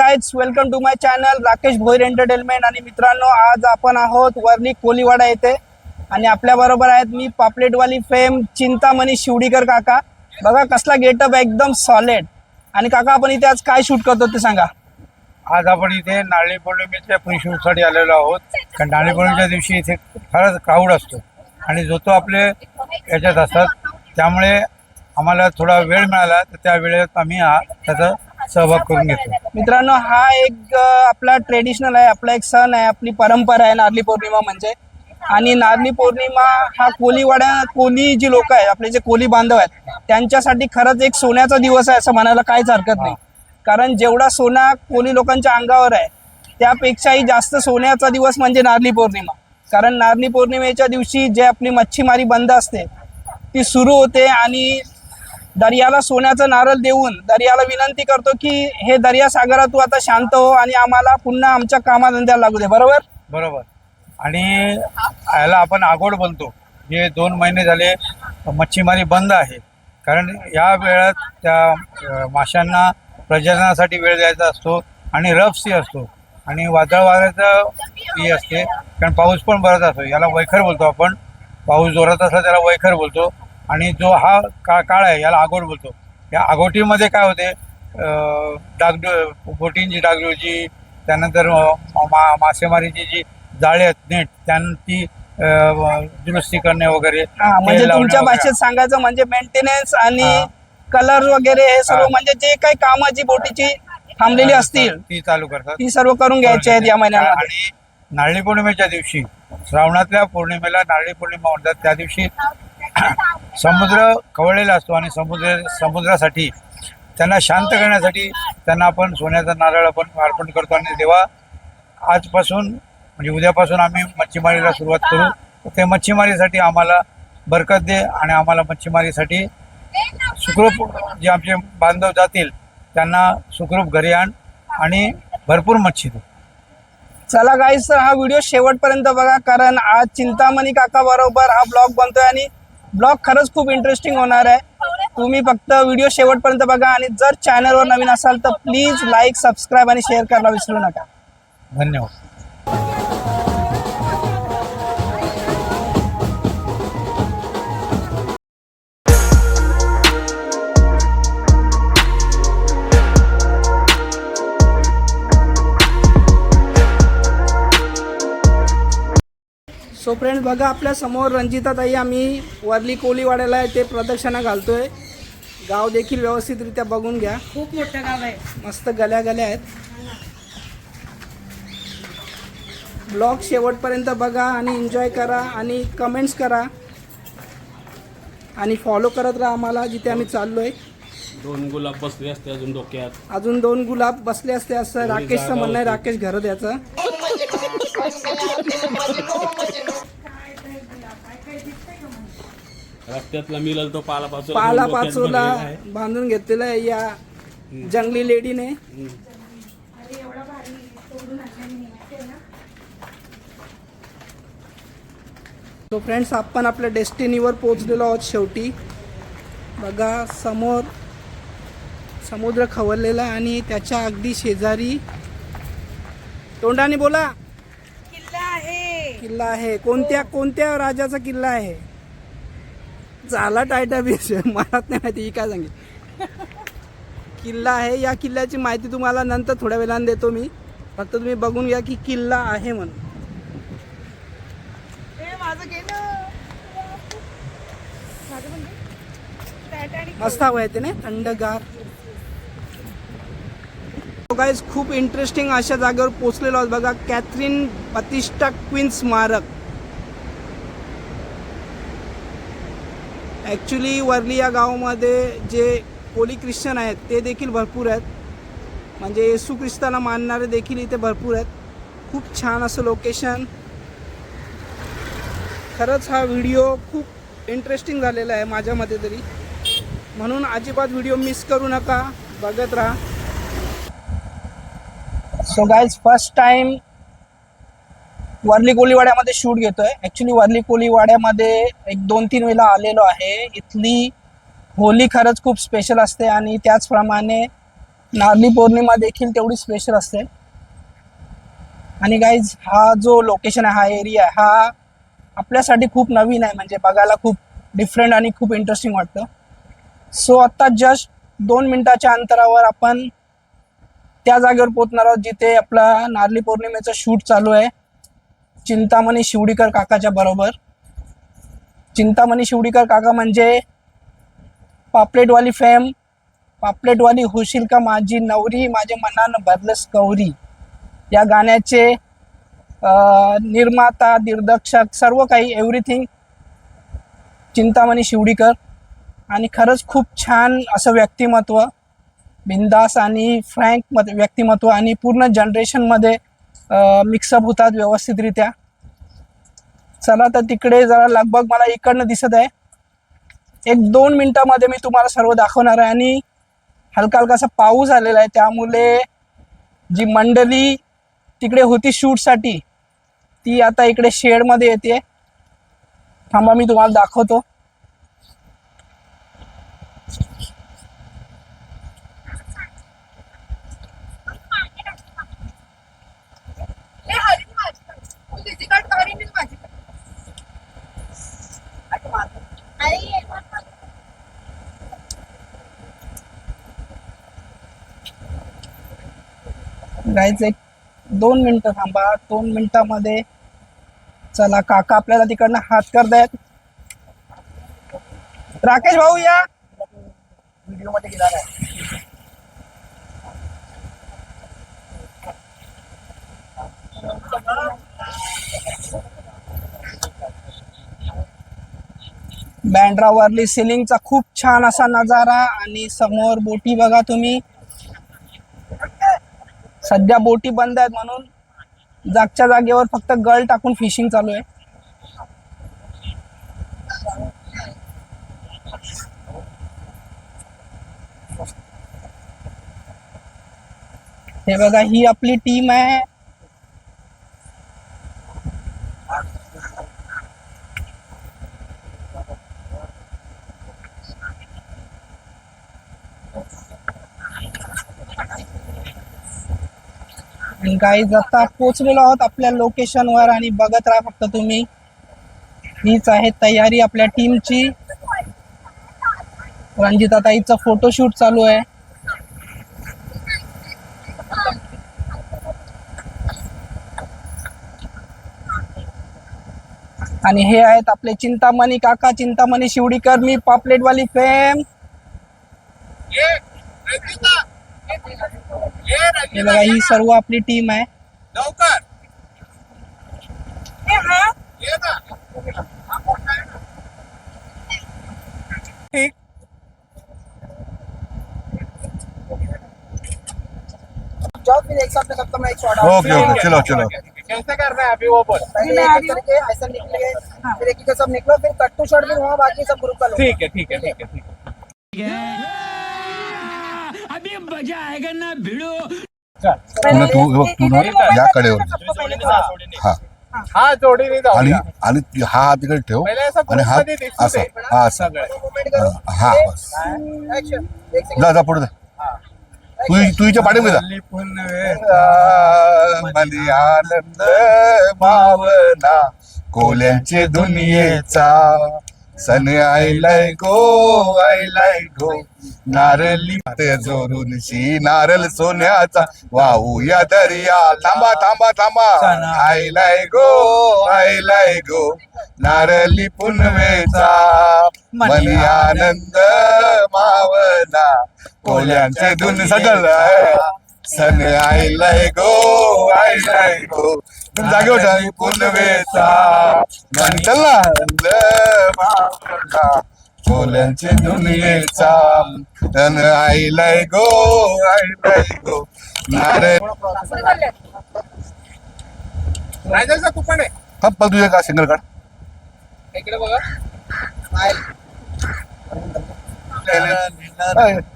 Hi welcome to my channel Rakesh Bhoir entertainment आणि मित्रांनो आज आपण आहोत वर्ली कोलीवाडा येथे. आणि आपल्या बरोबर आहेत मी पापलेटवाली फेम चिंतामणी शिवडीकर काका. बघा कसला गेटअप एकदम सॉलिड आणि काका आपण इथे आज काय शूट करतो ते सांगा. आज आपण इथे नारळी पौर्णिमेच्या प्रिशूटसाठी आलेलो आहोत. कारण नारळी पौर्णिमेच्या दिवशी इथे खरंच क्राऊड असतो. आणि जो तो आपले याच्यात असतात. त्यामुळे आम्हाला थोडा वेळ मिळाला तर त्या वेळेत आम्ही हा त्याचं सहभाग करून घेतो मित्रांनो हा एक अ, आपला ट्रेडिशनल आहे आपला एक सण आहे आपली परंपरा आहे नारली पौर्णिमा म्हणजे. आणि नारली पौर्णिमा हा कोलीवाड्या कोली जी लोक आहेत आपले जे कोली बांधव आहेत त्यांच्यासाठी खरंच एक सोन्याचा दिवस आहे असं म्हणायला काहीच हरकत नाही. कारण जेवढा सोना कोली लोकांच्या अंगावर आहे त्यापेक्षाही जास्त सोन्याचा दिवस म्हणजे नारली पौर्णिमा. कारण नारली पौर्णिमेच्या दिवशी जे आपली मच्छीमारी बंद असते ती सुरू होते आणि दर्याला सोन्याचं नारळ देऊन दर्याला विनंती करतो की हे दर्या सागरा तू आता शांत हो आणि आम्हाला पुन्हा आमच्या कामाधंद्याला लागू दे. बरोबर? बरोबर. आणि याला आपण आगोड बोलतो. जे दोन महिने झाले मच्छीमारी बंद आहे. कारण या वेळात त्या माशांना प्रजननासाठी वेळ द्यायचा असतो आणि रफ सी असतो. आणि वादळ वाऱ्याचं ही असते. कारण पाऊस पण बराच असतो. याला वैखर बोलतो आपण. पाऊस जोरात असला त्याला वैखर बोलतो. आणि जो हा का काळ आहे याला आगोट बोलतो या आगोटीमध्ये काय होते डागडू बोटींची डागडूजी त्यानंतर मा मासेमारीची जी जाळे आहेत नेट त्यांची अ, दुरुस्ती करणे वगैरे म्हणजे तुमच्या. भाषेत सांगायचं म्हणजे मेंटेनन्स आणि. कलर वगैरे हे सर्व. म्हणजे जे काही कामं जी बोटीची थांबलेली असतील ती चालू करतात ती सर्व करून घ्यायची आहेत या महिन्यामध्ये आणि नारळी पौर्णिमेच्या दिवशी श्रावणातल्या पौर्णिमेला नारळी पौर्णिमा म्हणतात त्या दिवशी समुद्र कवळलेला असतो आणि समुद्र समुद्रासाठी त्यांना शांत करण्यासाठी त्यांना आपण सोन्याचा नारळ आपण अर्पण करतो आणि तेव्हा आजपासून म्हणजे उद्यापासून आम्ही मच्छीमारीला सुरुवात करू. ते मच्छीमारीसाठी आम्हाला बरकत दे आणि आम्हाला मच्छीमारीसाठी सुखरूप जे आमचे बांधव जातील त्यांना सुखरूप घरी आण आणि भरपूर मच्छी दे. चला गाईस हा व्हिडिओ शेवटपर्यंत बघा कारण आज चिंतामणी काका बरोबर हा ब्लॉग बनतोय आणि ब्लॉग खरंच खूप इंटरेस्टिंग होणार आहे. तुम्ही फक्त व्हिडिओ शेवटपर्यंत बघा आणि जर चॅनलवर नवीन असाल तर प्लीज लाईक सबस्क्राईब आणि शेअर करायला विसरू नका. धन्यवाद. सो फ्रेंड्स बघा आपल्यासमोर रंजिताताई आम्ही वर्ली कोलीवाड्याला आहे ते प्रदक्षिणा घालतोय. गाव देखील व्यवस्थितरित्या बघून घ्या. खूप मोठं गाव आहे. मस्त गल्या गल्या आहेत. ब्लॉग शेवटपर्यंत बघा आणि एन्जॉय करा आणि कमेंट्स करा. आणि फॉलो करत राहा आम्हाला जिथे आम्ही चाललोय. दोन गुलाब बसले असते अजून डोक्यात. अजून दोन गुलाब बसले असते असं राकेशचं म्हणणं आहे राकेश घरं द्याचं रस्त्यातला मिळेल तो पाला पाचोला पाला डोक्यात पाचोला भरलेला आहे. बांधून घेतलेला आहे या जंगली लेडीने. सो फ्रेंड्स आपण आपल्या डेस्टिनीवर पोहोचलेलो आहोत शेवटी. बघा समोर समुद्र खवळलेला आणि त्याच्या अगदी शेजारी तोंडाने बोला. किल्ला आहे. किल्ला आहे. कोणत्या कोणत्या राजाचा किल्ला आहे? झाला टायटा बीच मला नाही माहिती ही काय सांगेल. किल्ला आहे या किल्ल्याची माहिती तुम्हाला नंतर थोड्या वेळाने देतो मी. फक्त तुम्ही बघून घ्या की किल्ला आहे म्हणून. Titanic मस्त हवं आहे ते ना थंडगार. गाईज खूप इंटरेस्टिंग अशा जागेवर पोचलेलो आहोत. बघा कॅथरीन बतिस्टा क्वीन स्मारक. ॲक्च्युली वरली या गावामध्ये जे कोली ख्रिश्चन आहेत ते देखील भरपूर आहेत. म्हणजे येसू ख्रिस्ताला मानणारे देखील इथे भरपूर आहेत. खूप छान असं लोकेशन खरंच हा व्हिडिओ खूप इंटरेस्टिंग झालेला आहे माझ्या मते तरी. म्हणून अजिबात व्हिडिओ मिस करू नका. बघत राहा. So guys first time Worli कोलीवाड्यामध्ये shoot घेतोय. ऍक्च्युली वारली कोलीवाड्यामध्ये एक दोन तीन वेळा आलेलो आहे. इथली होली खरंच खूप स्पेशल असते आणि त्याचप्रमाणे नारली पौर्णिमा देखील तेवढी स्पेशल असते. आणि गाईज हा जो लोकेशन आहे हा एरिया हा आपल्यासाठी खूप नवीन आहे. म्हणजे बघायला खूप डिफरंट आणि खूप इंटरेस्टिंग वाटतं. सो आत्ता जस्ट दोन मिनटाच्या अंतरावर आपण त्या जागेवर पोहोचणार आहोत जिथे आपला नारली पौर्णिमेचं शूट चालू आहे. चिंतामणी शिवडीकर काकाच्या बरोबर. चिंतामणी शिवडीकर काका म्हणजे पापलेटवाली फेम पापलेटवाली होशील का माझी नवरी माझ्या मनानं भरलंस गौरी. या गाण्याचे निर्माता दिग्दर्शक सर्व काही एव्हरीथिंग चिंतामणी शिवडीकर. आणि खरंच खूप छान असं व्यक्तिमत्व बिंदास आणि फ्रँक मत व्यक्तिमत्व आणि पूर्ण जनरेशनमध्ये मिक्सअप होतात व्यवस्थितरित्या. चला तर तिकडे जरा लगभग मला इकडनं दिसत आहे. एक दोन मिनिटामध्ये मी तुम्हाला सर्व दाखवणार आहे आणि हलका हलकासा पाऊस आलेला आहे. त्यामुळे जी मंडळी तिकडे होती शूटसाठी ती आता इकडे शेडमध्ये येते. थांबा मी तुम्हाला दाखवतो. जायचं एक दोन मिनिटं थांबा. दोन मिनिटामध्ये चला काका आपल्याला तिकडनं हात करतायत. राकेश भाऊ या. व्हिडिओमध्ये गेला आहे. बँड्रावरली सिलिंगचा खूप छान असा नजारा आणि समोर बोटी बघा तुम्ही. सध्या बोटी बंद आहेत म्हणून जागच्या जागेवर फक्त गळ टाकून फिशिंग चालू आहे. हे बघा ही आपली टीम आहे. गाईज आता पोचलेलो आहोत आपल्या लोकेशनवर आणि बघत राहा फक्त तुम्ही. हीच आहे तयारी आपल्या टीमची रंजिता ताईचा फोटोशूट चालू आहे. आणि हे आहेत आपले चिंतामणी काका चिंतामणी शिवडीकर मी पापलेटवाली फेम हे। बघा ही। सर्व आपली टीम आहे जाओ फिर एक साथ में सबका मैं एक शॉट ओके ओके चलो चलो। कैसे करना है अभी वो बोल? पहले एक एक करके ऐसा निकले फिर एक एक सब निकलो फिर कट टू शॉट फिर वहाँ बाकी सब ग्रुप का लो ठीक है ठीक है ठीक है ठीक है। पुन्हा तू बघ, तू ना या कडेवर हा हा जोडीने आणि आणि हा हात तिकडे ठेव. पहिले असं आणि हा ग्रुपमध्ये दिसू असा दे. हा असा. सगळे. हा, हा बस. जा जा पुढे जा. तू तू हिच्या पाठीमध्ये जा. पुन्हा मली आनंद मावना कोल्यांचे दुनियेचा. सन आयलाय गो आयलाय गो. नारली जोरून शी नारल सोन्याचा वाहू या दर्या. थांबा थांबा थांबा. आयलाय गो आयलाय गो. नारली पुनवेचा. मनी आनंद मावना कोल्यांचे धुन सगळं सन आयलाय गो आयलाय गो. तुम्ही जागे होता. पुनवेचा म्हणतल ना आनंद मावना कोल्यांचे दुनियेचा सन आयलाय गो गो. नारे जायचं तू पण आहे पप्पा तुझ्या का सिंगल काढ. इकडे बघा.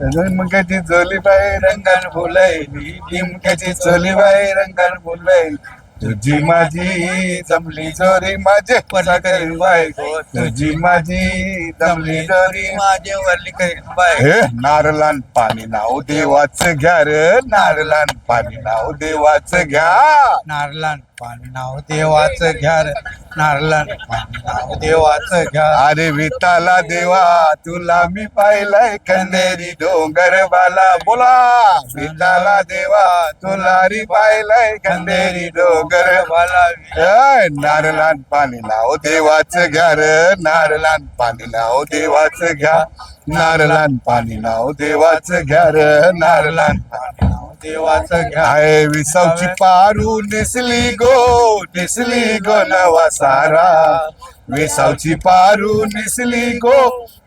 लिमक्याची चोली बाई रंगान फुलायली लिमक्याची चोली बाई रंगान फुलायली तुझी माझी जमली जोरी माझे पराकरी बायको तुझी माझी दमली दरी माझे वरली करीन बाय हे नारलान पाणी नाव देवाचं घ्या रे नारलान पाणी नाव देवाचं घ्या. नारलान पाणी नाव देवाचं घ्या रे. नारलान पाणी नाव देवाचं घ्या. अरे विठाला देवा तुला मी पाहिलंय खंदेरी डोंगर बाला. बोला विठाला देवा तुला री पाहिलंय खंदेरी डोंगर मला नारलान पाणी लाव देवाच घर नारलान पाणी लाव देवाच घ्या. नारलान पाणी लाव देवाच घर नारलान पाणी नाव देवाचं घ्या. विसावची पारू निसली गो निसली गो नवा सारा. विसावची पारू निसली गो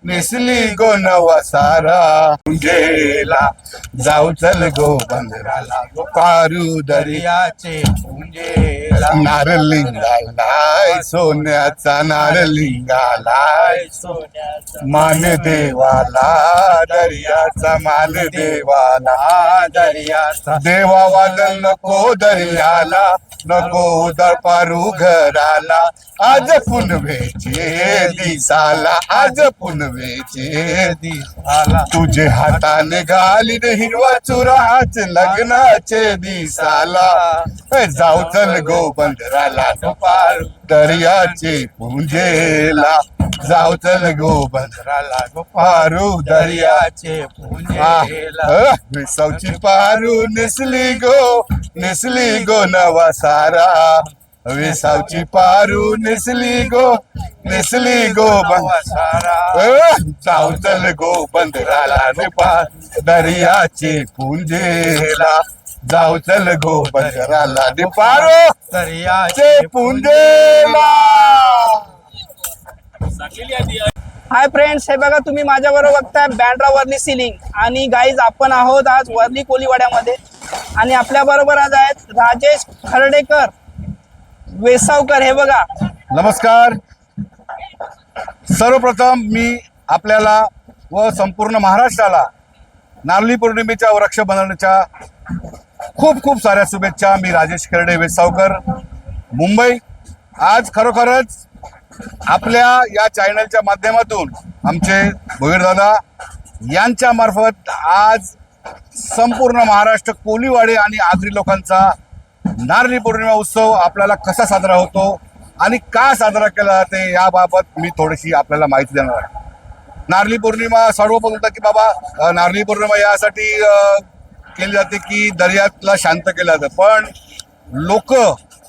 नेसली गो नवा सारा गेला जाऊ चल गो बंदराला. पारू दर्या दर्याचे नारलिंगालाय सोन्याचा नारलिंगालाय सोन्याचा मान देवाला. दर्याचा मान देवाला. दर्याचा. देवा वादल नको दर्याला. नको उदर पारू घराला. आज पुनवेचे दिसाला. आज पुनवेचे दिसाला. तुझे हाताने घालीन हिरवा चुराच लग्नाचे दिसाला. जाऊ चल गो बंदराला पारू दर्याचे पुंजेला. जाऊ चल गो बंदराला गो पारू दर्या दर्याचे विसावची पारू नेसली गो नेसली गो नवा सारा. विसावची पारू नेसली गो नेसली गो बंद सारा अ, जाऊ चल गो बंदराला रे पार दर्याचे पुंजेला. जाऊ चल गो बंदराला रे पारो दर्याचे पुंजेला. हाय फ्रेंड्स हे बघा तुम्ही माझ्या बरोबर बघताय बँड्रा वर्ली सिलिंग आणि गाईज आपण आहोत आज वर्ली कोलीवाड्यामध्ये. आणि आपल्या बरोबर आज आहेत राजेश खर्डेकर वेसावकर हे बघा. नमस्कार. सर्वप्रथम मी आपल्याला व संपूर्ण महाराष्ट्राला नारळी पौर्णिमेच्या व रक्षाबंधनाच्या खूप खूप साऱ्या शुभेच्छा. मी राजेश खर्डे वेसावकर मुंबई. आज खरोखरच आपल्या या चॅनलच्या माध्यमातून आमचे भोईरदादा यांच्या मार्फत आज संपूर्ण महाराष्ट्र कोलीवाडे आणि आगरी लोकांचा नारळी पौर्णिमा उत्सव आपल्याला कसा साजरा होतो आणि का साजरा केला जाते याबाबत मी थोडीशी आपल्याला माहिती देणार आहे. नारळी पौर्णिमा सर्व बोलतात की बाबा नारळी पौर्णिमा यासाठी केली जाते की दर्यातला शांत केलं जातं. पण लोक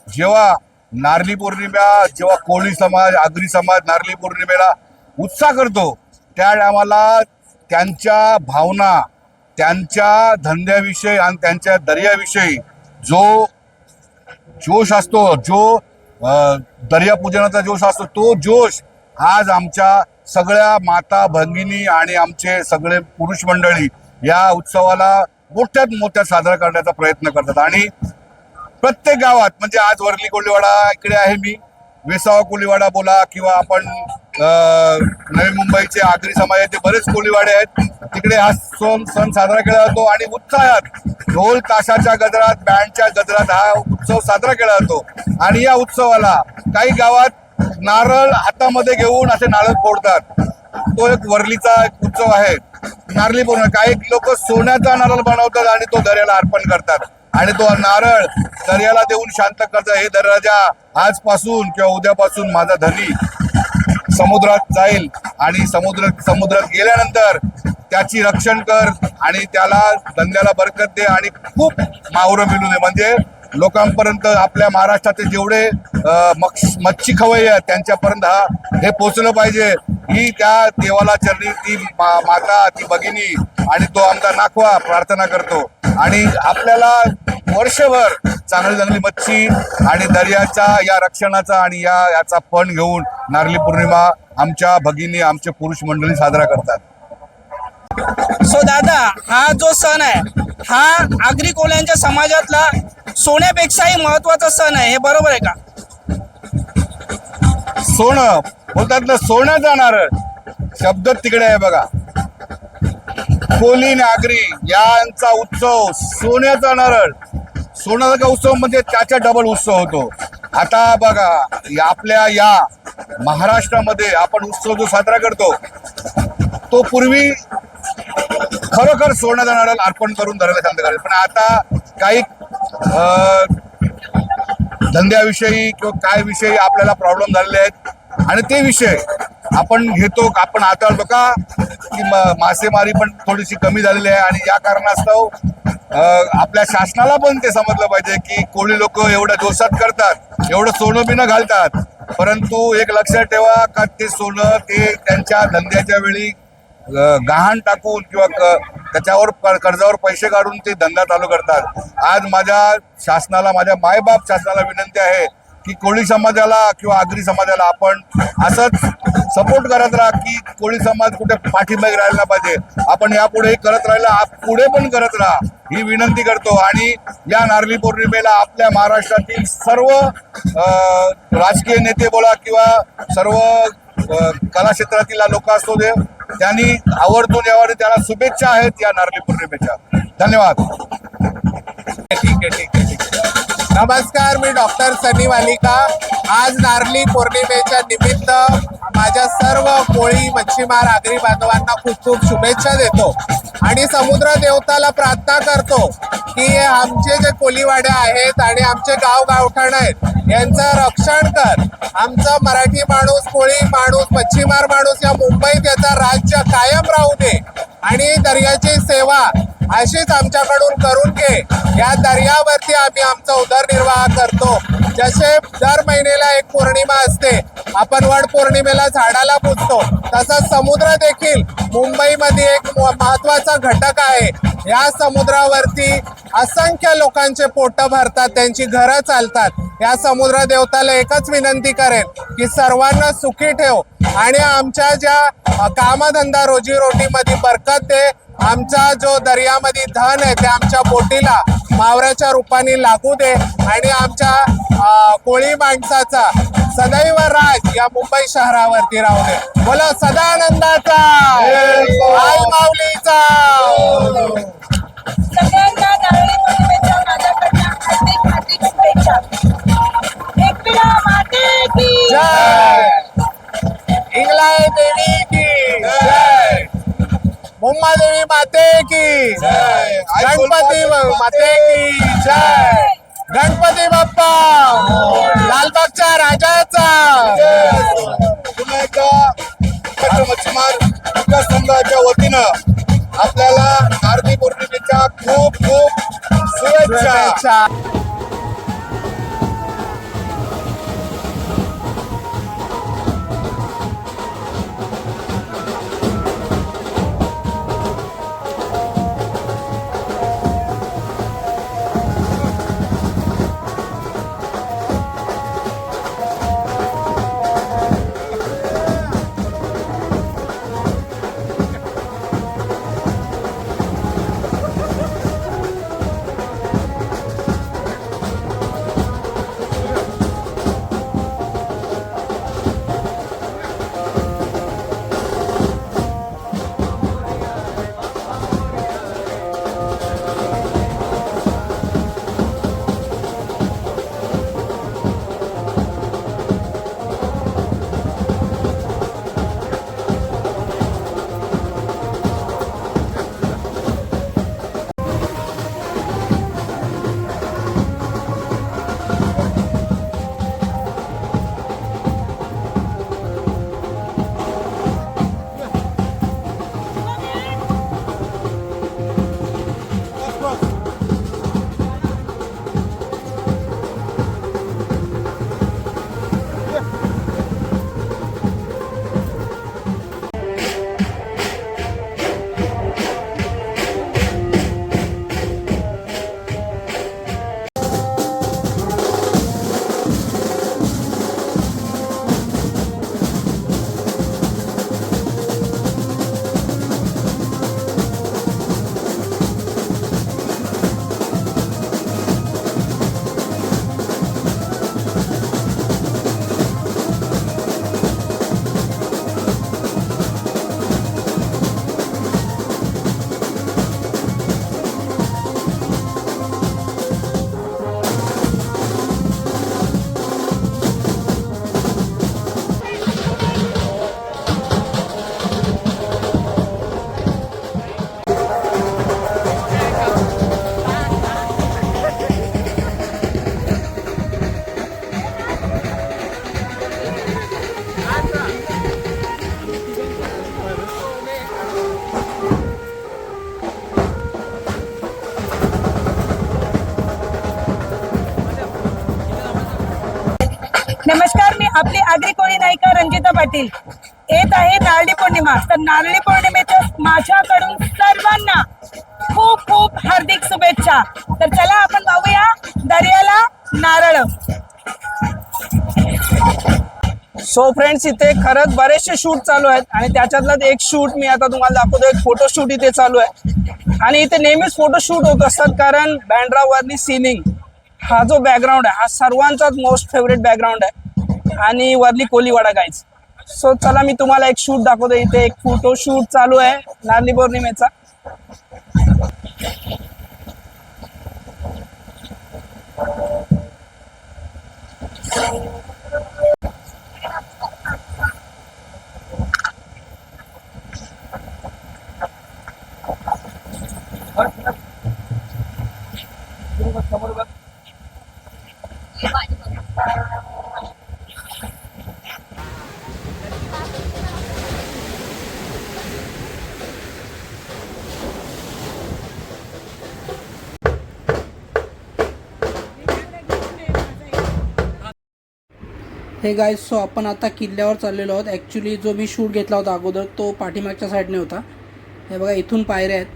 जेव्हा नारली पौर्णिमा जेव्हा कोळी समाज आगरी समाज नारली पौर्णिमेला उत्साह करतो त्या टायमाला त्यांच्या भावना त्यांच्या धंद्याविषयी आणि त्यांच्या दर्याविषयी जो जोश असतो जो दर्यापूजनाचा जोश असतो तो जोश आज आमच्या सगळ्या माता भगिनी आणि आमचे सगळे पुरुष मंडळी या उत्सवाला मोठ्यात मोठ्या साजरा करण्याचा प्रयत्न करतात. आणि प्रत्येक गावात म्हणजे आज वरली कोळीवाडा इकडे आहे मी. वेसावा कोळीवाडा बोला किंवा आपण नवी मुंबईचे आगरी समाजाचे बरेच कोळीवाडे आहेत. तिकडे हा सण सण साजरा केला जातो आणि उत्साहात ढोल ताशाच्या गजरात बँडच्या गजरात हा उत्सव साजरा केला जातो. आणि या उत्सवाला काही गावात नारळ हातामध्ये घेऊन असे नारळ फोडतात. तो एक वरलीचा एक उत्सव आहे. नारळी पौर्णिमा काही लोक सोन्याचा नारळ बनवतात आणि तो दर्याला अर्पण करतात. आणि तो नारळ दर्याला देऊन शांत करतो. हे दर्याच्या आजपासून किंवा उद्यापासून माझा धनी समुद्रात जाईल आणि समुद्र समुद्रात गेल्यानंतर त्याची रक्षण कर आणि त्याला धंद्याला बरकत दे आणि खूप मावरं मिळू दे. म्हणजे लोकांपर्यंत आपल्या महाराष्ट्राचे जेवढे मक्ष- मच्छी खवय आहेत त्यांच्यापर्यंत हा हे पोचलं पाहिजे. ही त्या देवाला चरणी ती मा- माता ती भगिनी आणि तो आमचा नाखवा प्रार्थना करतो. आणि आपल्याला वर्षभर चांगली चांगली मच्छी आणि दर्याच्या या रक्षणाचा आणि या याचा पण घेऊन नारळी पौर्णिमा आमच्या भगिनी आमचे पुरुष मंडळी साजरा करतात. सो दादा हा जो सण आहे हा आगरी कोल्यांच्या समाजातला सोन्यापेक्षाही महत्त्वाचा सण आहे हे बरोबर आहे का? सोनं बोलतात ना सोन्याचा नारळ शब्द तिकडे आहे बघा. कोली नागरी यांचा उत्सव सोन्याचा नारळ. सोन्याचा उत्सव म्हणजे त्याच्या डबल उत्सव होतो. आता बघा आपल्या या महाराष्ट्रामध्ये आपण उत्सव जो साजरा करतो तो पूर्वी खरोखर सोन्याचा नारळ अर्पण करून धरायला शांत करायचं पण आता काही अं, धंद्याविषयी किंवा काय विषयी आपल्याला प्रॉब्लेम झालेले आहेत. आणि ते विषय आपण घेतो आपण हाताळतो का की म- मासेमारी पण थोडीशी कमी झालेली आहे आणि या कारणास्तव आपल्या शासनाला पण ते समजलं पाहिजे की कोळी लोक एवढ्या जोशात करतात एवढं सोनं बिनं घालतात. परंतु एक लक्षात ठेवा का ते सोनं ते त्यांच्या धंद्याच्या वेळी गहाण टाकून किंवा क- त्याच्यावर कर्जावर पैसे काढून ते धंदा चालू करतात. आज माझ्या शासनाला माझ्या मायबाप शासनाला विनंती आहे की कोळी समाजाला किंवा आगरी समाजाला आपण असंच सपोर्ट करत राहा की कोळी समाज कुठे पाठीमागे राहिला पाहिजे. आपण यापुढे करत राहिला आप- पुढे पण करत राहा ही विनंती करतो. आणि या नारळी पौर्णिमेला आपल्या महाराष्ट्रातील सर्व राजकीय नेते बोला किंवा सर्व कला क्षेत्रातील लोक असतो दे त्यांनी आवर्जून यावर त्याला शुभेच्छा आहेत या नारळी पौर्णिमेच्या. धन्यवाद. ठीक आहे ठीक आहे. नमस्कार मी डॉक्टर सनी वालिका. आज नारली पौर्णिमेच्या निमित्त माझ्या सर्व कोळी मच्छीमार आगरी बांधवांना खूप खूप शुभेच्छा देतो. आणि समुद्र देवताला प्रार्थना करतो की आमचे जे कोलीवाडे आहेत आणि आमचे गाव गावठाण आहेत यांचं रक्षण कर. आमचा मराठी माणूस कोळी माणूस मच्छीमार माणूस या मुंबईत याचा राज्य कायम राहू दे. आणि दर्याची सेवा अशीच आमच्याकडून करून घे. या दर्यावरती आम्ही आमचं उदर उदरनिर्वाह करतो. जसे दर महिन्याला एक पौर्णिमा असते आपण वड पौर्णिमेला झाडाला पुजतो. तसंच समुद्र देखील मुंबईमध्ये एक महत्त्वाचा महत्त्वाचा घटक आहे. या समुद्रावरती असंख्य लोकांचे पोट भरतात त्यांची घरं चालतात. या समुद्र देवताला एकच विनंती करेन की सर्वांना सुखी ठेव. आणि आमच्या ज्या कामधंदा रोजीरोटीमध्ये बरकत दे आमचा जो दर्यामध्ये धन आहे ते आमच्या बोटीला मावऱ्याच्या रूपाने लागू दे आणि आमच्या कोळी माणसाचा सदैव राज या मुंबई शहरावरती राहू दे. बोला सदानंदाचा. आई माऊलीचा. सगळ्यांना नारळी पौर्णिमेच्या जय मुंबा देवी माते की गणपती माते की जय. गणपती बाप्पा. लालबागच्या राजाचा. पुन्हा एकदा मच्छीमार विकास संघाच्या वतीनं आपल्याला नारळी पौर्णिमेच्या खूप खूप शुभेच्छा. नागरिक कोणी नाही का नायिका रंजिता पाटील? येत आहे नारळी पौर्णिमा. तर नारळी पौर्णिमेच्या माझ्याकडून सर्वांना खूप खूप हार्दिक शुभेच्छा. तर चला आपण पाहूया दर्याला नारळ. सो फ्रेंड्स इथे खरंच बरेचसे शूट चालू आहेत आणि त्याच्यातलं एक शूट मी आता तुम्हाला दाखवतो एक फोटोशूट इथे चालू आहे. आणि इथे नेहमीच फोटो शूट होत असतात कारण बँड्रावरनी सिलिंग हा जो बॅकग्राऊंड आहे हा सर्वांचाच मोस्ट फेवरेट बॅकग्राऊंड आहे. आणि वरली कोलीवाडा गाईज सो चला मी तुम्हाला एक शूट दाखवतो इथे. एक फोटो शूट चालू आहे. नारली पौर्णिमेचा. हे गाईज सो आपण आता किल्ल्यावर चाललेलो आहोत. ॲक्च्युली जो मी शूट घेतला होता अगोदर तो पाठीमागच्या साईडने होता. हे बघा इथून पायऱ्या आहेत.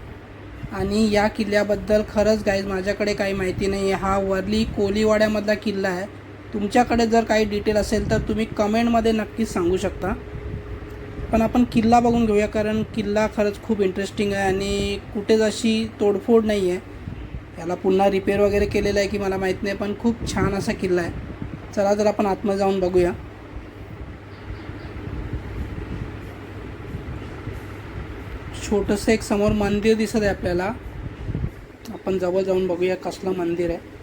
आणि या किल्ल्याबद्दल खरंच गाईज माझ्याकडे काही माहिती नाही आहे हा वरली कोलीवाड्यामधला किल्ला आहे. तुमच्याकडे जर काही डिटेल असेल तर तुम्ही कमेंटमध्ये नक्कीच सांगू शकता. पण आपण किल्ला बघून घेऊया कारण किल्ला खरंच खूप इंटरेस्टिंग आहे आणि कुठेच अशी तोडफोड नाही आहे याला पुन्हा रिपेअर वगैरे केलेलं आहे की मला माहीत नाही पण खूप छान असा किल्ला आहे. चला तर आपण आतमध्ये जाऊन बघूया. छोटंसं एक समोर मंदिर दिसत आहे आपल्याला. आपण जवळ जाऊन बघूया कसलं मंदिर आहे.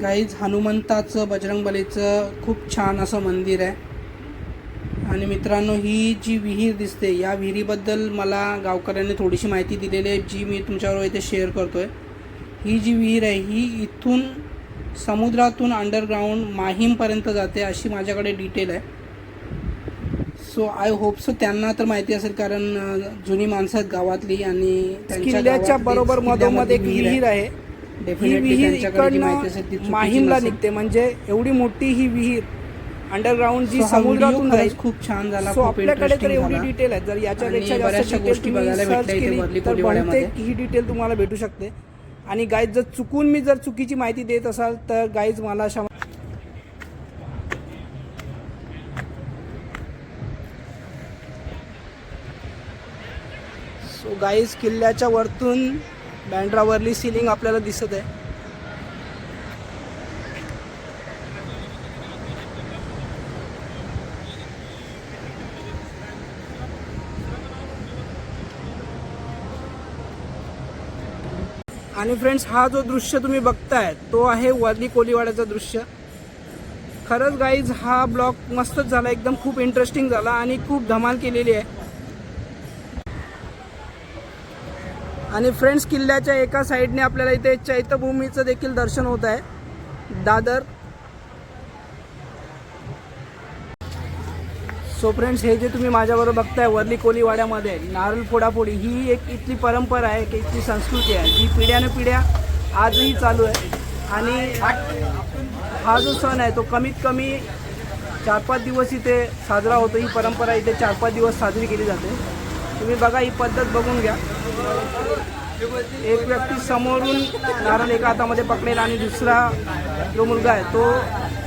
गाईज हनुमंताचं बजरंगबलीचं खूप छान असं मंदिर आहे. आणि मित्रांनो ही जी विहीर दिसते या विहिरीबद्दल मला गावकऱ्यांनी थोडीशी माहिती दिलेली आहे जी मी तुमच्याबरोबर इथे शेअर करतो आहे ही जी विहीर आहे ही इथून समुद्रातून अंडरग्राऊंड माहीमपर्यंत जाते अशी माझ्याकडे डिटेल आहे. सो आय होप सो त्यांना तर माहिती असेल कारण जुनी माणसं आहेत गावातली आणि किल्ल्याच्या बरोबर मधोमध एक विहीर आहे. ही विहीर माहीमला. निघते म्हणजे एवढी मोठी ही विहीर अंडरग्राऊंड जी समुद्रातून जाईल. खूप छान झाला सो आपल्याकडे तर एवढी डिटेल आहे जर याच्यापेक्षा जास्त बऱ्याचशा डिटेल गोष्टी तुम्ही बघायला सर्च केली तर. बहुतेक ही डिटेल तुम्हाला भेटू शकते. आणि गाईज जर चुकून मी जर चुकीची माहिती देत असाल तर गाईज मला क्षमा सो गाईज किल्ल्याच्या वरतून बँड्रावरली सिलिंग आपल्याला दिसत आहे. आणि फ्रेंड्स हा जो दृश्य तुम्ही बघताय तो आहे वर्ली कोलीवाड्याचं दृश्य. खरंच गाईज हा ब्लॉग मस्तच झाला एकदम खूप इंटरेस्टिंग झाला आणि खूप धमाल केलेली आहे. आणि फ्रेंड्स किल्ल्याच्या एका साईडने आपल्याला इथे चैत्यभूमीचं देखील दर्शन होत आहे. दादर सो फ्रेंड्स हे जे तुम्ही माझ्याबरोबर बघताय वरली कोलीवाड्यामध्ये नारळ फोडाफोडी ही एक इथली परंपरा आहे एक इथली संस्कृती आहे. जी पिढ्याने पिढ्या आजही चालू आहे. आणि हा जो सण आहे तो कमीत कमी चार पाच दिवस इथे साजरा होतो. ही परंपरा इथे चार पाच दिवस साजरी केली जाते. तुम्ही बघा ही पद्धत बघून घ्या. एक व्यक्ती समोरून नारळ एका हातामध्ये पकडेल आणि दुसरा जो मुलगा आहे तो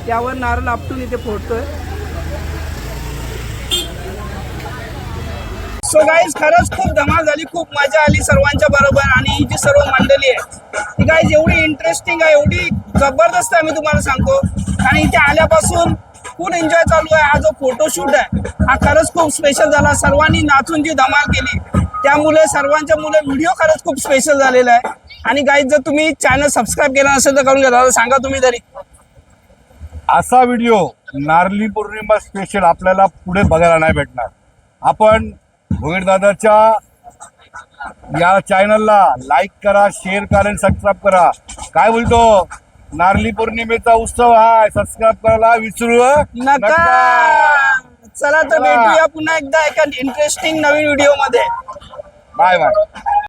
त्यावर नारळ आपटून इथे फोडतोय. सो गाईज खरंच खूप धमाल झाली खूप मजा आली सर्वांच्या बरोबर आणि ही जी सर्व मंडळी आहे गाईज एवढी इंटरेस्टिंग आहे एवढी जबरदस्त आहे मी तुम्हाला सांगतो. आणि इथे आल्यापासून फुल एन्जॉय चालू आहे. हा जो फोटोशूट आहे हा खरंच खूप स्पेशल झाला. सर्वांनी नाचून जी धमाल केली त्यामुळे सर्वांच्या मुले व्हिडिओ खरंच खूप स्पेशल झालेला आहे. आणि गाईज जर तुम्ही चॅनल सबस्क्राईब केला नसेल तर करून घ्या. दादा सांगा तुम्ही तरी. असा व्हिडिओ नारली पौर्णिमा स्पेशल आपल्याला पुढे बघायला नाही भेटणार. आपण भोईर दादाच्या या चॅनलला लाईक करा शेअर करा आणि सबस्क्राईब करा. काय बोलतो? नारली पौर्णिमेचा उत्सव आहे सबस्क्राईब करायला विसरू नका. चला तर भेटूया पुन्हा एकदा एका इंटरेस्टिंग नवीन व्हिडिओमध्ये. Bye bye